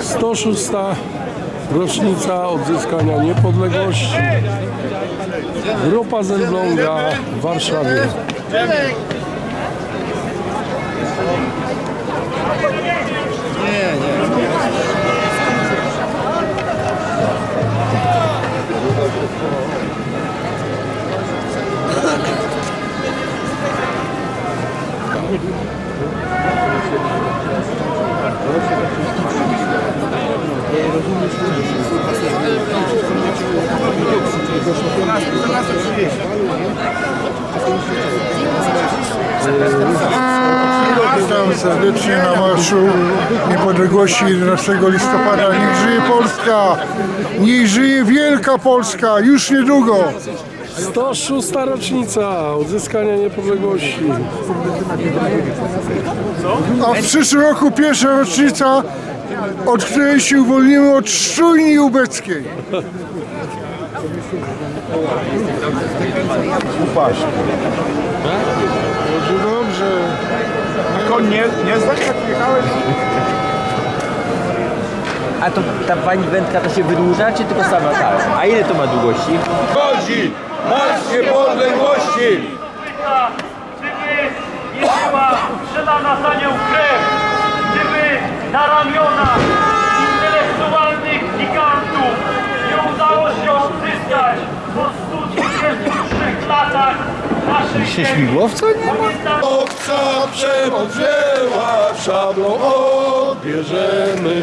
Sto szósta rocznica odzyskania niepodległości. Grupa z Elbląga w Warszawie. Witam serdecznie na Marszu Niepodległości 11 listopada. Niech żyje Polska! Niech żyje Wielka Polska! Już niedługo! 106 rocznica odzyskania niepodległości. A w przyszłym roku pierwsza rocznica, od której się uwolnimy od szczujni ubeckiej. Upaść. Dobrze, dobrze. Koń nie, nie znasz jak jechałeś? A to ta pani wędka to się wydłuża, czy tylko sama tak? A ile to ma długości? Chodzi! Marsz niepodległości! Gdyby nie była przelana za nią krew, gdyby na ramionach intelektualnych gigantów nie udało się odzyskać po 123 latach naszych się śmigłowca nie Obca przemoc wzięła, szablą odbierzemy.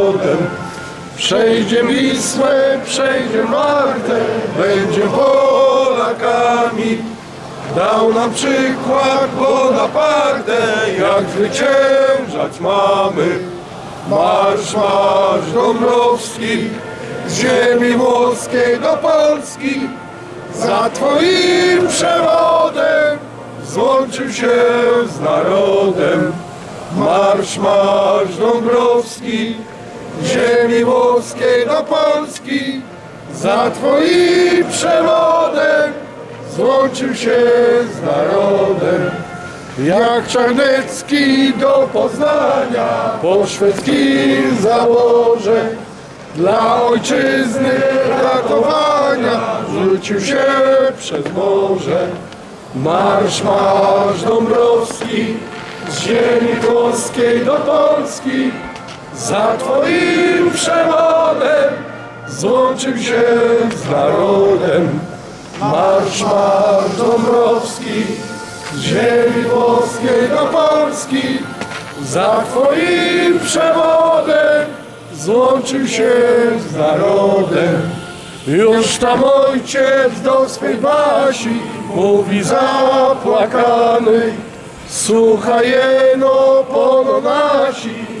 Przejdzie Wisłę, przejdzie Martę, będzie Polakami. Dał nam przykład Bonaparte, jak zwyciężać mamy. Marsz, marsz Dąbrowski, z ziemi włoskiej do Polski. Za twoim przewodem złączył się z narodem. Marsz, marsz Dąbrowski, ziemi włoskiej do Polski. Za twoim przewodem złączył się z narodem. Jak Czarnecki do Poznania po szwedzkim zaborze dla ojczyzny ratowania rzucił się przez morze. Marsz, marsz Dąbrowski, z ziemi włoskiej do Polski, za twoim przewodem złączył się z narodem. Marsz, marsz Dąbrowski, z ziemi włoskiej do Polski, za twoim przewodem złączył się z narodem. Już tam ojciec do swej wasi mówi zapłakany. Słuchaj jeno pono nasi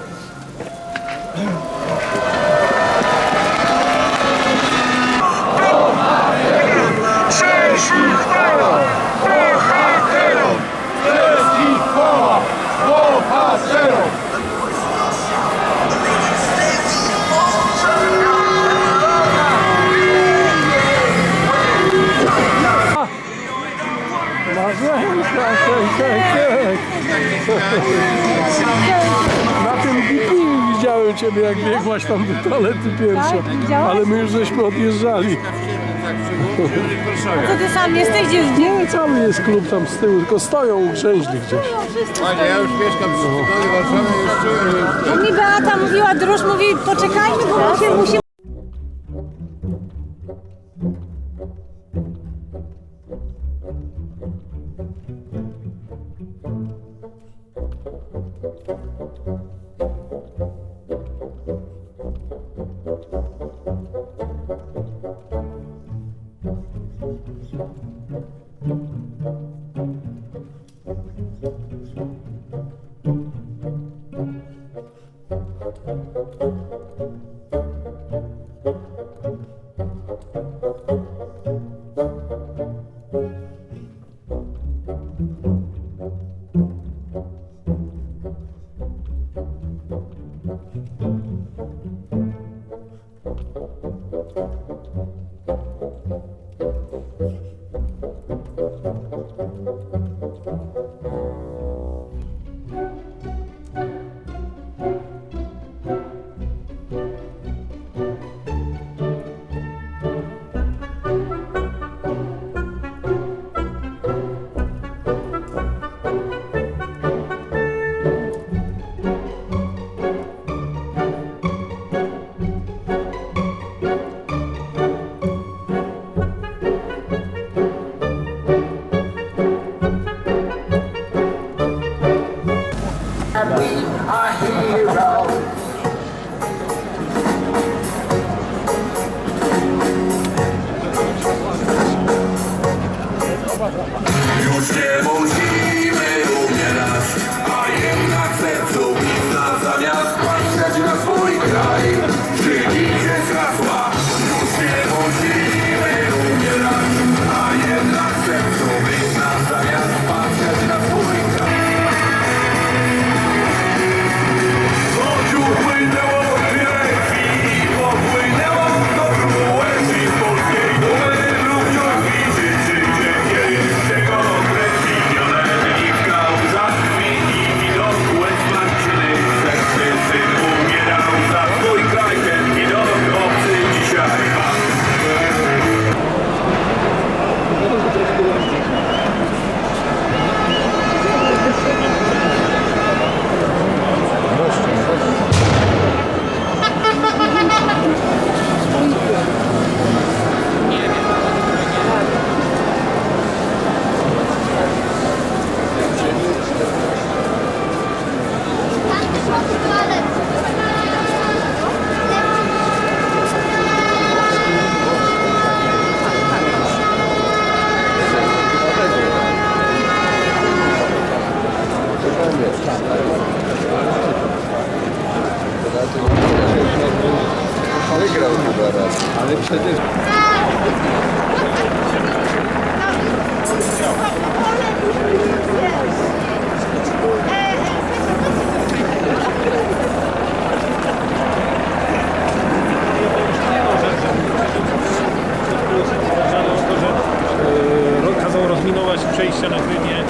Na tym bipim widziałem Ciebie, jak biegłaś tam do toalety pierwsza. Tak, Ale my już żeśmy odjeżdżali. A co ty sam jesteś? Gdzie jest no, Nie, cały jest klub tam z tyłu, tylko stoją ugrzęźli gdzieś. No, Fajnie, ja już mieszkam przy Warszawy, już czuję, że... No, mi Beata mówiła, Druż mówi, poczekajmy, bo tak. my się musimy wygrał chyba raz. Ale przecież... Kazał rozminować przejścia na Krymie